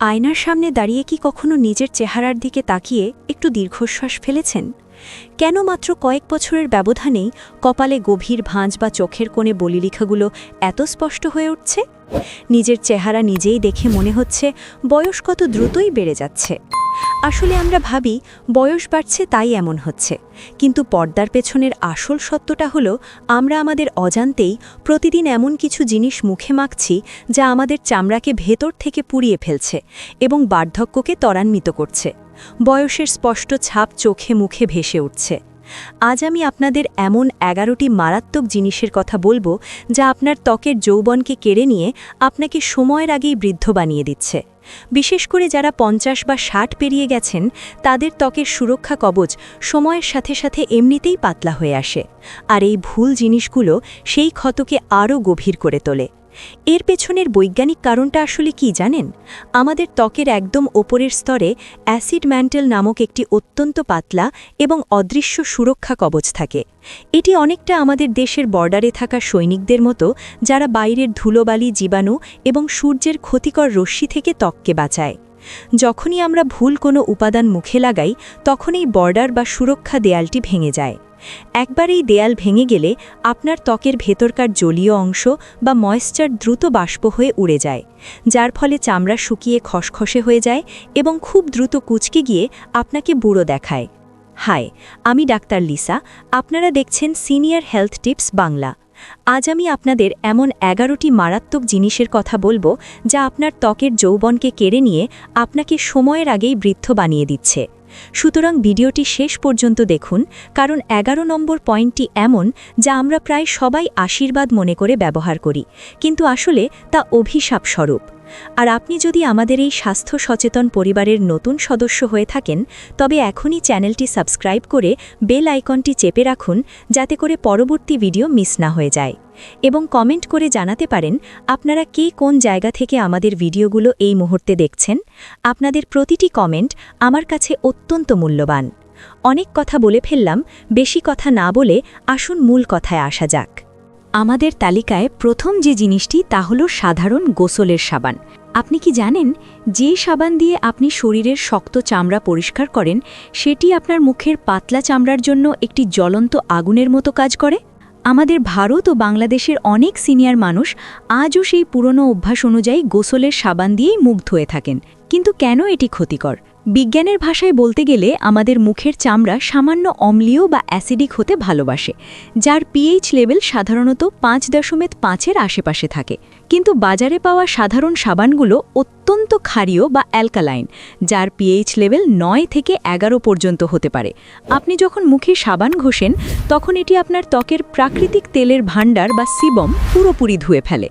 আয়নার সামনে দাঁড়িয়ে কি কখনো নিজের চেহারার দিকে তাকিয়ে একটু দীর্ঘশ্বাস ফেলেছেন? কেন মাত্র কয়েক বছরের ব্যবধানেই কপালে গভীর ভাঁজ বা চোখের কোণে বলিলিখাগুলো এত স্পষ্ট হয়ে উঠছে? নিজের চেহারা নিজেই দেখে মনে হচ্ছে বয়স কত দ্রুতই বেড়ে যাচ্ছে। আসলে আমরা ভাবি, বয়স বাড়ছে তাই এমন হচ্ছে। কিন্তু পর্দার পেছনের আসল সত্যটা হলো, আমরা আমাদের অজান্তেই প্রতিদিন এমন কিছু জিনিস মুখে মাখছি যা আমাদের চামড়াকে ভেতর থেকে পুড়িয়ে ফেলছে এবং বার্ধক্যকে ত্বরান্বিত করছে। বয়সের স্পষ্ট ছাপ চোখে মুখে ভেসে উঠছে। আজ আমি আপনাদের এমন এগারোটি মারাত্মক জিনিসের কথা বলব যা আপনার ত্বকের যৌবনকে কেড়ে নিয়ে আপনাকে সময়ের আগেই বৃদ্ধ বানিয়ে দিচ্ছে। বিশেষ করে যারা পঞ্চাশ বা ষাট পেরিয়ে গেছেন, তাদের ত্বকের সুরক্ষা কবচ সময়ের সাথে সাথে এমনিতেই পাতলা হয়ে আসে। আর এই ভুল জিনিসগুলো সেই ক্ষতকে আরও গভীর করে তোলে। এর পেছনের বৈজ্ঞানিক কারণটা আসলে কি জানেন? আমাদের ত্বকের একদম ওপরের স্তরে অ্যাসিড ম্যান্টেল নামক একটি অত্যন্ত পাতলা এবং অদৃশ্য সুরক্ষা কবচ থাকে। এটি অনেকটা আমাদের দেশের বর্ডারে থাকা সৈনিকদের মতো যারা বাইরের ধুলোবালি, জীবাণু এবং সূর্যের ক্ষতিকর রশ্মি থেকে ত্বককে বাঁচায়। যখনই আমরা ভুল কোনো উপাদান মুখে লাগাই, তখনই বর্ডার বা সুরক্ষা দেয়ালটি ভেঙে যায়। একবার এই দেয়াল ভেঙে গেলে আপনার ত্বকের ভেতরকার জলীয় অংশ বা ময়েশ্চার দ্রুত বাষ্প হয়ে উড়ে যায়, যার ফলে চামড়া শুকিয়ে খসখসে হয়ে যায় এবং খুব দ্রুত কুচকে গিয়ে আপনাকে বুড়ো দেখায়। হাই, আমি ডাক্তার লিসা, আপনারা দেখছেন সিনিয়র হেলথ টিপস বাংলা। আজ আমি আপনাদের এমন এগারোটি মারাত্মক জিনিসের কথা বলব যা আপনার ত্বকের যৌবনকে কেড়ে নিয়ে আপনাকে সময়ের আগেই বৃদ্ধ বানিয়ে দিচ্ছে। সুতরাং ভিডিওটি শেষ পর্যন্ত দেখুন, কারণ এগারো নম্বর পয়েন্টটি এমন যা আমরা প্রায় সবাই আশীর্বাদ মনে করে ব্যবহার করি, কিন্তু আসলে তা অভিশাপ স্বরূপ আর আপনি যদি আমাদের এই স্বাস্থ্য সচেতন পরিবারের নতুন সদস্য হয়ে থাকেন, তবে এখনই চ্যানেলটি সাবস্ক্রাইব করে বেল আইকনটি চেপে রাখুন, যাতে করে পরবর্তী ভিডিও মিস না হয়ে যায়। এবং কমেন্ট করে জানাতে পারেন, আপনারা কে কোন জায়গা থেকে আমাদের ভিডিওগুলো এই মুহূর্তে দেখছেন? আপনাদের প্রতিটি কমেন্ট আমার কাছে অত্যন্ত মূল্যবান। অনেক কথা বলে ফেললাম, বেশি কথা না বলে আসুন মূল কথায় আসা যাক। আমাদের তালিকায় প্রথম যে জিনিসটি তা হল সাধারণ গোসলের সাবান। আপনি কি জানেন, যে সাবান দিয়ে আপনি শরীরের শক্ত চামড়া পরিষ্কার করেন, সেটি আপনার মুখের পাতলা চামড়ার জন্য একটি জ্বলন্ত আগুনের মতো কাজ করে? আমাদের ভারত ও বাংলাদেশের অনেক সিনিয়র মানুষ আজও সেই পুরনো অভ্যাস অনুযায়ী গোসলের সাবান দিয়েই মুগ্ধ হয়ে থাকেন। কিন্তু কেন এটি ক্ষতিকর? বিজ্ঞানের ভাষায় বলতে গেলে আমাদের মুখের চামড়া সামান্য অম্লীয় বা অ্যাসিডিক হতে ভালোবাসে, যার পিএইচ লেভেল সাধারণত পাঁচ দশমিক পাঁচের আশেপাশে থাকে। কিন্তু বাজারে পাওয়া সাধারণ সাবানগুলো অত্যন্ত ক্ষারীয় বা অ্যালকালাইন, যার পিএইচ লেভেল নয় থেকে এগারো পর্যন্ত হতে পারে। আপনি যখন মুখে সাবান ঘষেন, তখন এটি আপনার ত্বকের প্রাকৃতিক তেলের ভাণ্ডার বা সিবম পুরোপুরি ধুয়ে ফেলে।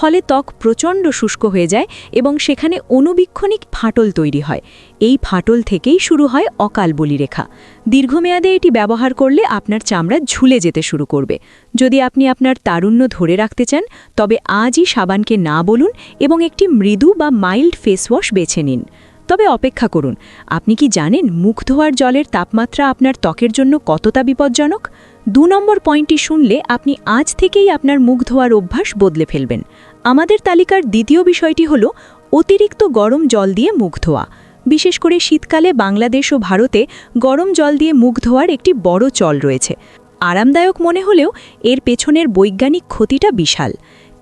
ফলে ত্বক প্রচণ্ড শুষ্ক হয়ে যায় এবং সেখানে অনুবীক্ষণিক ফাটল তৈরি হয়। এই ফাটল থেকেই শুরু হয় অকাল বলিরেখা। দীর্ঘমেয়াদে এটি ব্যবহার করলে আপনার চামড়া ঝুলে যেতে শুরু করবে। যদি আপনি আপনার তারুণ্য ধরে রাখতে চান, তবে আজই সাবানকে না বলুন এবং একটি মৃদু বা মাইল্ড ফেস ওয়াশ বেছে নিন। তবে অপেক্ষা করুন, আপনি কি জানেন মুখ ধোয়ার জলের তাপমাত্রা আপনার ত্বকের জন্য কতটা বিপজ্জনক? দু নম্বর পয়েন্টটি শুনলে আপনি আজ থেকেই আপনার মুখ ধোয়ার অভ্যাস বদলে ফেলবেন। আমাদের তালিকার দ্বিতীয় বিষয়টি হল অতিরিক্ত গরম জল দিয়ে মুখ ধোয়া। বিশেষ করে শীতকালে বাংলাদেশ ও ভারতে গরম জল দিয়ে মুখ ধোয়ার একটি বড় চল রয়েছে। আরামদায়ক মনে হলেও এর পেছনের বৈজ্ঞানিক ক্ষতিটা বিশাল।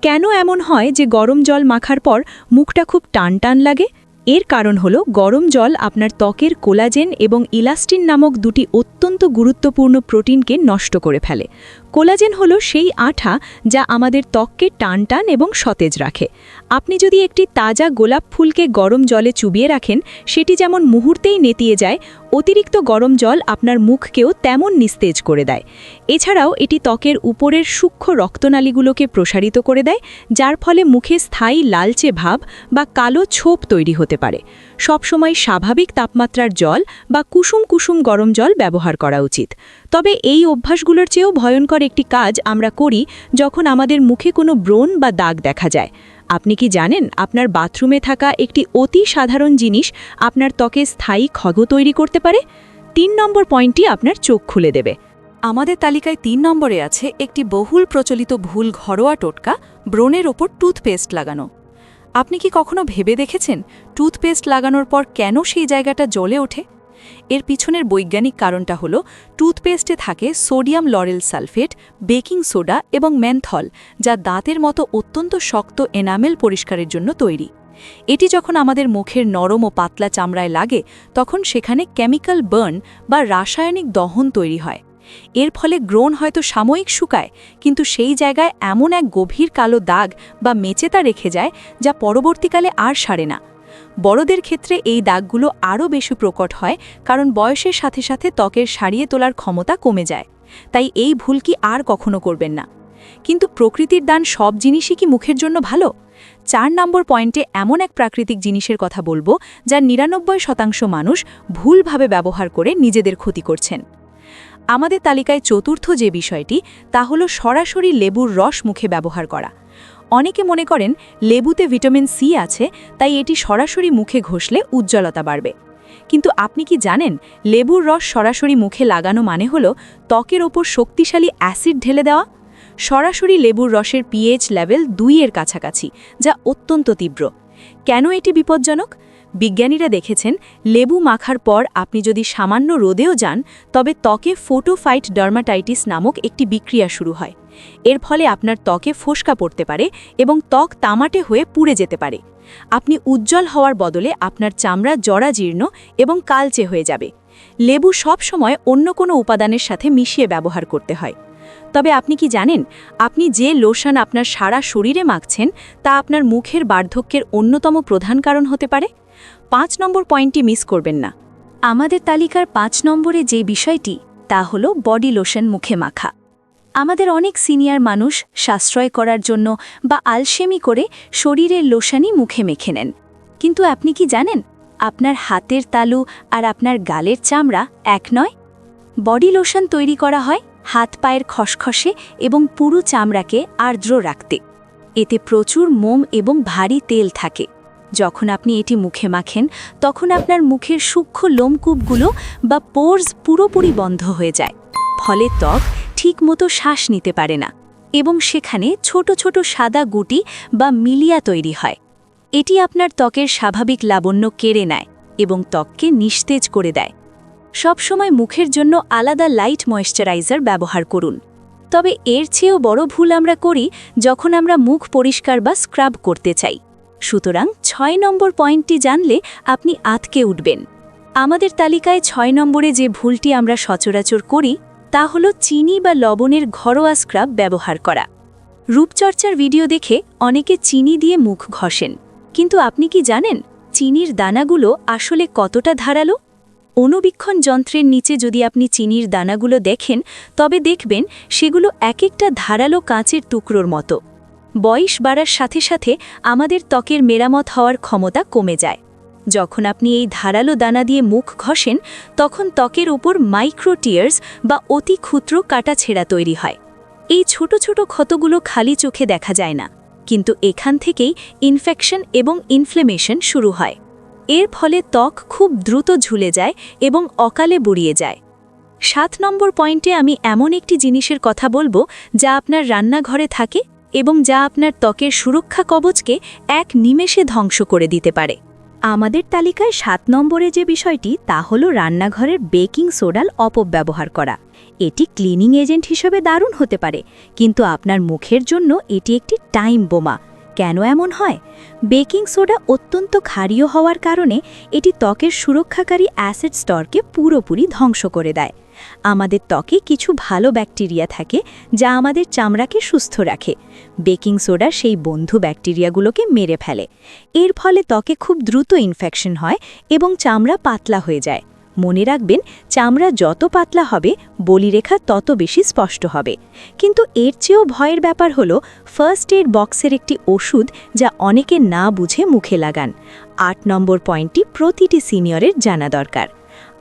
কেন এমন হয় যে গরম জল মাখার পর মুখটা খুব টান টান লাগে? এর কারণ হল গরম জল আপনার ত্বকের কোলাজেন এবং ইলাস্টিন নামক দুটি অত্যন্ত গুরুত্বপূর্ণ প্রোটিনকে নষ্ট করে ফেলে। কোলাজেন হলো সেই আঠা যা আমাদের ত্বককে টান টান এবং সতেজ রাখে। আপনি যদি একটি তাজা গোলাপ ফুলকে গরম জলে চুবিয়ে রাখেন, সেটি যেমন মুহূর্তেই নেতিয়ে যায়, অতিরিক্ত গরম জল আপনার মুখকেও তেমন নিস্তেজ করে দেয়। এছাড়াও এটি ত্বকের উপরের সূক্ষ্ম রক্তনালীগুলোকে প্রসারিত করে দেয়, যার ফলে মুখে স্থায়ী লালচে ভাব বা কালো ছোপ তৈরি হতে পারে। সবসময় স্বাভাবিক তাপমাত্রার জল বা কুসুম কুসুম গরম জল ব্যবহার করা উচিত। তবে এই অভ্যাসগুলোর চেয়েও ভয়ঙ্কর একটি কাজ আমরা করি যখন আমাদের মুখে কোনো ব্রণ বা দাগ দেখা যায়। আপনি কি জানেন, আপনার বাথরুমে থাকা একটি অতি সাধারণ জিনিস আপনার ত্বকে স্থায়ী ক্ষগ তৈরি করতে পারে? তিন নম্বর পয়েন্টটি আপনার চোখ খুলে দেবে। আমাদের তালিকায় তিন নম্বরে আছে একটি বহুল প্রচলিত ভুল ঘরোয়া টোটকা, ব্রণের ওপর টুথপেস্ট লাগানো। আপনি কি কখনো ভেবে দেখেছেন, টুথপেস্ট লাগানোর পর কেন সেই জায়গাটা জ্বলে ওঠে? এর পিছনের বৈজ্ঞানিক কারণটা হল, টুথপেস্টে থাকে sodium lauryl sulphate, baking soda এবং ম্যানথল যা দাঁতের মতো অত্যন্ত শক্ত এনামেল পরিষ্কারের জন্য তৈরি। এটি যখন আমাদের মুখের নরম ও পাতলা চামড়ায় লাগে, তখন সেখানে কেমিক্যাল বার্ন বা রাসায়নিক দহন তৈরি হয়। এর ফলে গ্রোন হয়তো সাময়িক শুকায়, কিন্তু সেই জায়গায় এমন এক গভীর কালো দাগ বা মেচেতা রেখে যায়, যা পরবর্তীকালে আর সারে না। বড়দের ক্ষেত্রে এই দাগগুলো আরও বেশি প্রকট হয়, কারণ বয়সের সাথে সাথে ত্বকের সারিয়ে তোলার ক্ষমতা কমে যায়। তাই এই ভুল কি আর কখনো করবেন না। কিন্তু প্রকৃতির দান সব জিনিসই কি মুখের জন্য ভালো? চার নম্বর পয়েন্টে এমন এক প্রাকৃতিক জিনিসের কথা বলব, যা নিরানব্বই শতাংশ মানুষ ভুলভাবে ব্যবহার করে নিজেদের ক্ষতি করছেন। আমাদের তালিকায় চতুর্থ যে বিষয়টি, তা হল সরাসরি লেবুর রস মুখে ব্যবহার করা। অনেকে মনে করেন লেবুতে ভিটামিন সি আছে, তাই এটি সরাসরি মুখে ঘষলে উজ্জ্বলতা বাড়বে। কিন্তু আপনি কি জানেন, লেবুর রস সরাসরি মুখে লাগানো মানে হল ত্বকের ওপর শক্তিশালী অ্যাসিড ঢেলে দেওয়া? সরাসরি লেবুর রসের পিএইচ লেভেল দুইয়ের কাছাকাছি, যা অত্যন্ত তীব্র। কেন এটি বিপজ্জনক? বিজ্ঞানীরা দেখেছেন, লেবু মাখার পর আপনি যদি সামান্য রোদেও যান, তবে ত্বকে ফোটোফাইট ডার্মাটাইটিস নামক একটি বিক্রিয়া শুরু হয়। এর ফলে আপনার ত্বকে ফোসকা পড়তে পারে এবং ত্বক তামাটে হয়ে পুড়ে যেতে পারে। আপনি উজ্জ্বল হওয়ার বদলে আপনার চামড়া জরাজীর্ণ এবং কালচে হয়ে যাবে। লেবু সব সময় অন্য কোনো উপাদানের সাথে মিশিয়ে ব্যবহার করতে হয়। তবে আপনি কি জানেন, আপনি যে লোশন আপনার সারা শরীরে মাখছেন, তা আপনার মুখের বার্ধক্যের অন্যতম প্রধান কারণ হতে পারে? পাঁচ নম্বর পয়েন্টটি মিস করবেন না। আমাদের তালিকার পাঁচ নম্বরে যে বিষয়টি, তা হল বডি লোশন মুখে মাখা। আমাদের অনেক সিনিয়র মানুষ সাশ্রয় করার জন্য বা আলসেমি করে শরীরের লোশানই মুখে মেখে নেন। কিন্তু আপনি কি জানেন, আপনার হাতের তালু আর আপনার গালের চামড়া এক নয়? বডি লোশন তৈরি করা হয় হাত পায়ের খসখসে এবং পুরু চামড়াকে আর্দ্র রাখতে। এতে প্রচুর মোম এবং ভারী তেল থাকে। যখন আপনি এটি মুখে মাখেন, তখন আপনার মুখের সূক্ষ্ম লোমকূপগুলো বা পোর্স পুরোপুরি বন্ধ হয়ে যায়। ফলে ত্বক ঠিকমতো শ্বাস নিতে পারে না এবং সেখানে ছোট ছোট সাদা গুটি বা মিলিয়া তৈরি হয়। এটি আপনার ত্বকের স্বাভাবিক লাবণ্য কেড়ে নেয় এবং ত্বককে নিস্তেজ করে দেয়। সবসময় মুখের জন্য আলাদা লাইট ময়েশ্চারাইজার ব্যবহার করুন। তবে এর চেয়েও বড় ভুল আমরা করি যখন আমরা মুখ পরিষ্কার বা স্ক্রাব করতে চাই। সুতরাং ছয় নম্বর পয়েন্টটি জানলে আপনি আতকে উঠবেন। আমাদের তালিকায় ছয় নম্বরে যে ভুলটি আমরা সচরাচর করি, তা হল চিনি বা লবণের ঘরোয়া স্ক্রাব ব্যবহার করা। রূপচর্চার ভিডিও দেখে অনেকে চিনি দিয়ে মুখ ঘষেন। কিন্তু আপনি কি জানেন, চিনির দানাগুলো আসলে কতটা ধারালো? অনুবীক্ষণ যন্ত্রের নিচে যদি আপনি চিনির দানাগুলো দেখেন, তবে দেখবেন সেগুলো এক একটা ধারালো কাঁচের টুকরোর মতো। বয়স বাড়ার সাথে সাথে আমাদের ত্বকের মেরামত হওয়ার ক্ষমতা কমে যায়। যখন আপনি এই ধারালো দানা দিয়ে মুখ ঘষেন, তখন ত্বকের উপর মাইক্রোটিয়ার্স বা অতি ক্ষুদ্র কাটাছেঁড়া তৈরি হয়। এই ছোট ছোট ক্ষতগুলো খালি চোখে দেখা যায় না, কিন্তু এখান থেকেই ইনফেকশন এবং ইনফ্লেমেশন শুরু হয়। এর ফলে ত্বক খুব দ্রুত ঝুলে যায় এবং অকালে বুড়িয়ে যায়। সাত নম্বর পয়েন্টে আমি এমন একটি জিনিসের কথা বলব যা আপনার রান্নাঘরে থাকে এবং যা আপনার ত্বকের সুরক্ষা কবচকে এক নিমেষে ধ্বংস করে দিতে পারে। আমাদের তালিকায় সাত নম্বরে যে বিষয়টি, তা হল রান্নাঘরের বেকিং সোডাল অপব্যবহার করা। এটি ক্লিনিং এজেন্ট হিসেবে দারুণ হতে পারে, কিন্তু আপনার মুখের জন্য এটি একটি টাইম বোমা। কেন এমন হয়? বেকিং সোডা অত্যন্ত ক্ষারীয় হওয়ার কারণে এটি ত্বকের সুরক্ষাকারী অ্যাসিড স্তরকে পুরোপুরি ধ্বংস করে দেয়। আমাদের ত্বকে কিছু ভালো ব্যাকটেরিয়া থাকে যা আমাদের চামড়াকে সুস্থ রাখে। বেকিং সোডা সেই বন্ধু ব্যাকটেরিয়াগুলোকে মেরে ফেলে। এর ফলে ত্বকে খুব দ্রুত ইনফেকশন হয় এবং চামড়া পাতলা হয়ে যায়। মনে রাখবেন, চামড়া যত পাতলা হবে, বলিরেখা তত বেশি স্পষ্ট হবে। কিন্তু এর চেয়েও ভয়ের ব্যাপার হলো ফার্স্ট এড বক্সের একটি ওষুধ যা অনেকে না বুঝে মুখে লাগান। আট নম্বর পয়েন্টটি প্রতিটি সিনিয়রের জানা দরকার।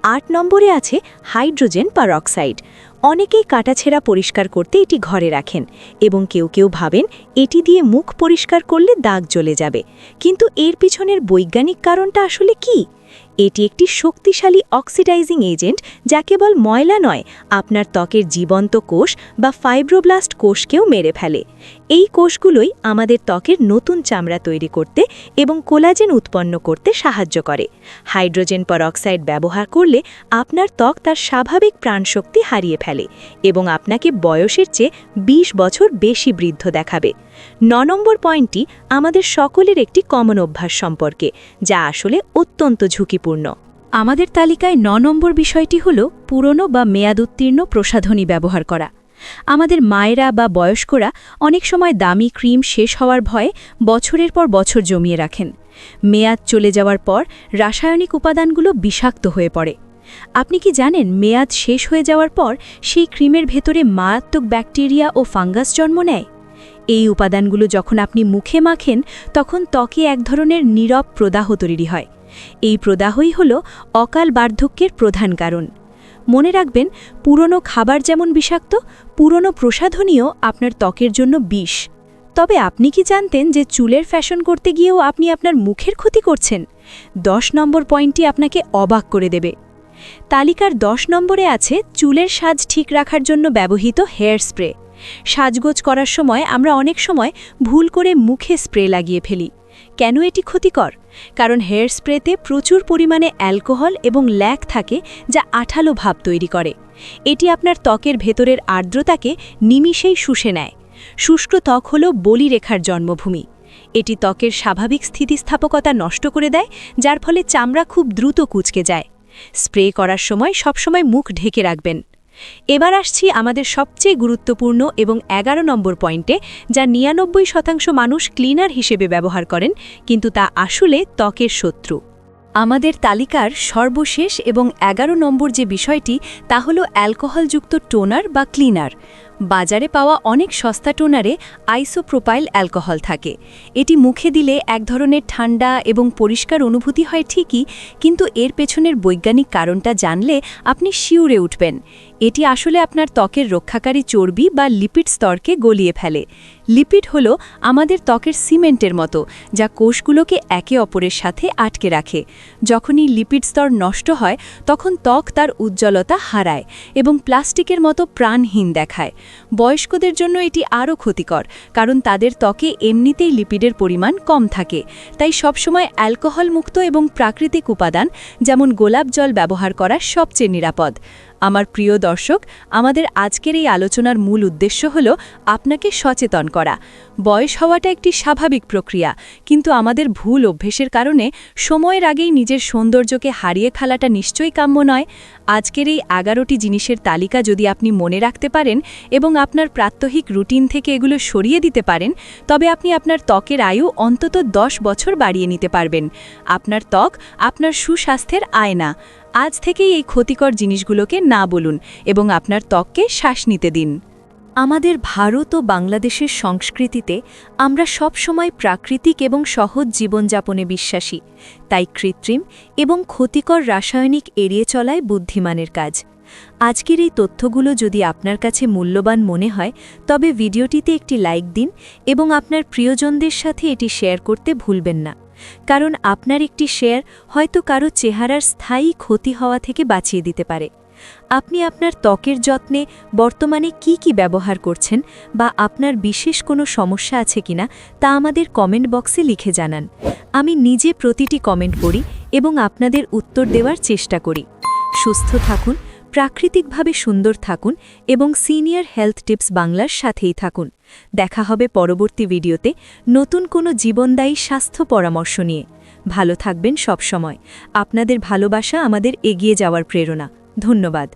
আট নম্বরে আছে হাইড্রোজেন পারঅক্সাইড। অনেকেই কাটাছেঁড়া পরিষ্কার করতে এটি ঘরে রাখেন এবং কেউ কেউ ভাবেন এটি দিয়ে মুখ পরিষ্কার করলে দাগ জ্বলে যাবে। কিন্তু এর পিছনের বৈজ্ঞানিক কারণটা আসলে কি? এটি একটি শক্তিশালী অক্সিডাইজিং এজেন্ট যা কেবল ময়লা নয়, আপনার ত্বকের জীবন্ত কোষ বা ফাইব্রোব্লাস্ট কোষকেও মেরে ফেলে। এই কোষগুলোই আমাদের ত্বকের নতুন চামড়া তৈরি করতে এবং কোলাজেন উৎপন্ন করতে সাহায্য করে। হাইড্রোজেন পরঅক্সাইড ব্যবহার করলে আপনার ত্বক তার স্বাভাবিক প্রাণশক্তি হারিয়ে ফেলে এবং আপনাকে বয়সের চেয়ে ২০ বছর বেশি বৃদ্ধ দেখাবে। ন নম্বর পয়েন্টটি আমাদের সকলের একটি কমন অভ্যাস সম্পর্কে, যা আসলে অত্যন্ত ঝুঁকিপূর্ণ। আমাদের তালিকায় ন নম্বর বিষয়টি হল পুরনো বা মেয়াদোত্তীর্ণ প্রসাধনী ব্যবহার করা। আমাদের মায়েরা বা বয়স্করা অনেক সময় দামি ক্রিম শেষ হওয়ার ভয়ে বছরের পর বছর জমিয়ে রাখেন। মেয়াদ চলে যাওয়ার পর রাসায়নিক উপাদানগুলো বিষাক্ত হয়ে পড়ে। আপনি কি জানেন মেয়াদ শেষ হয়ে যাওয়ার পর সেই ক্রিমের ভেতরে মারাত্মক ব্যাকটেরিয়া ও ফাঙ্গাস জন্ম নেয়? এই উপাদানগুলো যখন আপনি মুখে মাখেন, তখন ত্বকে এক ধরনের নীরব প্রদাহ তৈরি হয়। এই প্রদাহই হল অকাল বার্ধক্যের প্রধান কারণ। মনে রাখবেন, পুরনো খাবার যেমন বিষাক্ত, পুরনো প্রসাধনীয় আপনার ত্বকের জন্য বিষ। তবে আপনি কি জানতেন যে চুলের ফ্যাশন করতে গিয়েও আপনি আপনার মুখের ক্ষতি করছেন? দশ নম্বর পয়েন্টটি আপনাকে অবাক করে দেবে। তালিকার দশ নম্বরে আছে চুলের সাজ ঠিক রাখার জন্য ব্যবহৃত হেয়ার স্প্রে। সাজগোজ করার সময় আমরা অনেক সময় ভুল করে মুখে স্প্রে লাগিয়ে ফেলি। কেন এটি ক্ষতিকর? কারণ হেয়ার স্প্রেতে প্রচুর পরিমাণে অ্যালকোহল এবং ল্যাক থাকে যা আঠালো ভাব তৈরি করে। এটি আপনার ত্বকের ভেতরের আর্দ্রতাকে নিমিষেই শুষে নেয়। শুষ্ক ত্বক হল বলিরেখার জন্মভূমি। এটি ত্বকের স্বাভাবিক স্থিতিস্থাপকতা নষ্ট করে দেয়, যার ফলে চামড়া খুব দ্রুত কুচকে যায়। স্প্রে করার সময় সবসময় মুখ ঢেকে রাখবেন। এবার আসছি আমাদের সবচেয়ে গুরুত্বপূর্ণ এবং এগারো নম্বর পয়েন্টে, যা নিরানব্বই শতাংশ মানুষ ক্লিনার হিসেবে ব্যবহার করেন, কিন্তু তা আসলে ত্বকের শত্রু। আমাদের তালিকার সর্বশেষ এবং এগারো নম্বর যে বিষয়টি, তা হল অ্যালকোহলযুক্ত টোনার বা ক্লিনার। বাজারে পাওয়া অনেক সস্তা টোনারে আইসোপ্রোপাইল অ্যালকোহল থাকে। এটি মুখে দিলে এক ধরনের ঠান্ডা এবং পরিষ্কার অনুভূতি হয় ঠিকই, কিন্তু এর পেছনের বৈজ্ঞানিক কারণটা জানলে আপনি শিউরে উঠবেন। এটি আসলে আপনার ত্বকের রক্ষাকারী চর্বি বা লিপিড স্তরকে গলিয়ে ফেলে। লিপিড হল আমাদের ত্বকের সিমেন্টের মতো, যা কোষগুলোকে একে অপরের সাথে আটকে রাখে। যখনই লিপিড স্তর নষ্ট হয়, তখন ত্বক তার উজ্জ্বলতা হারায় এবং প্লাস্টিকের মতো প্রাণহীন দেখায়। বয়স্কদের জন্য এটি আরও ক্ষতিকর, কারণ তাদের ত্বকে এমনিতেই লিপিডের পরিমাণ কম থাকে। তাই সবসময় অ্যালকোহল মুক্ত এবং প্রাকৃতিক উপাদান, যেমন গোলাপ জল ব্যবহার করা সবচেয়ে নিরাপদ। আমার প্রিয় দর্শক, আমাদের আজকের এই আলোচনার মূল উদ্দেশ্য হল আপনাকে সচেতন করা। বয়স হওয়াটা একটি স্বাভাবিক প্রক্রিয়া, কিন্তু আমাদের ভুল অভ্যেসের কারণে সময়ের আগেই নিজের সৌন্দর্যকে হারিয়ে ফেলাটা নিশ্চয়ই কাম্য নয়। আজকের এই এগারোটি জিনিসের তালিকা যদি আপনি মনে রাখতে পারেন এবং আপনার প্রাত্যহিক রুটিন থেকে এগুলো সরিয়ে দিতে পারেন, তবে আপনি আপনার ত্বকের আয়ু অন্তত দশ বছর বাড়িয়ে নিতে পারবেন। আপনার ত্বক আপনার সুস্বাস্থ্যের আয়না। আজ থেকেই এই ক্ষতিকর জিনিসগুলোকে না বলুন এবং আপনার ত্বককে শ্বাস নিতে দিন। আমাদের ভারত ও বাংলাদেশের সংস্কৃতিতে আমরা সবসময় প্রাকৃতিক এবং সহজ জীবনযাপনে বিশ্বাসী, তাই কৃত্রিম এবং ক্ষতিকর রাসায়নিক এড়িয়ে চলায় বুদ্ধিমানের কাজ। আজকের এই তথ্যগুলো যদি আপনার কাছে মূল্যবান মনে হয়, তবে ভিডিওটিতে একটি লাইক দিন এবং আপনার প্রিয়জনদের সাথে এটি শেয়ার করতে ভুলবেন না। কারণ আপনার একটি শেয়ার হয়তো কারও চেহারার স্থায়ী ক্ষতি হওয়া থেকে বাঁচিয়ে দিতে পারে। আপনি আপনার ত্বকের যত্নে বর্তমানে কি কি ব্যবহার করছেন বা আপনার বিশেষ কোনো সমস্যা আছে কিনা তা আমাদের কমেন্ট বক্সে লিখে জানান। আমি নিজে প্রতিটি কমেন্ট করি এবং আপনাদের উত্তর দেওয়ার চেষ্টা করি। সুস্থ থাকুন প্রাকৃতিকভাবে সুন্দর থাকুন এবং সিনিয়র হেলথ টিপস বাংলার সাথেই থাকুন। দেখা হবে পরবর্তী ভিডিওতে নতুন কোনো জীবনদায়ী স্বাস্থ্য পরামর্শ নিয়ে। ভালো থাকবেন সবসময়। আপনাদের ভালোবাসা আমাদের এগিয়ে যাওয়ার প্রেরণা। ধন্যবাদ।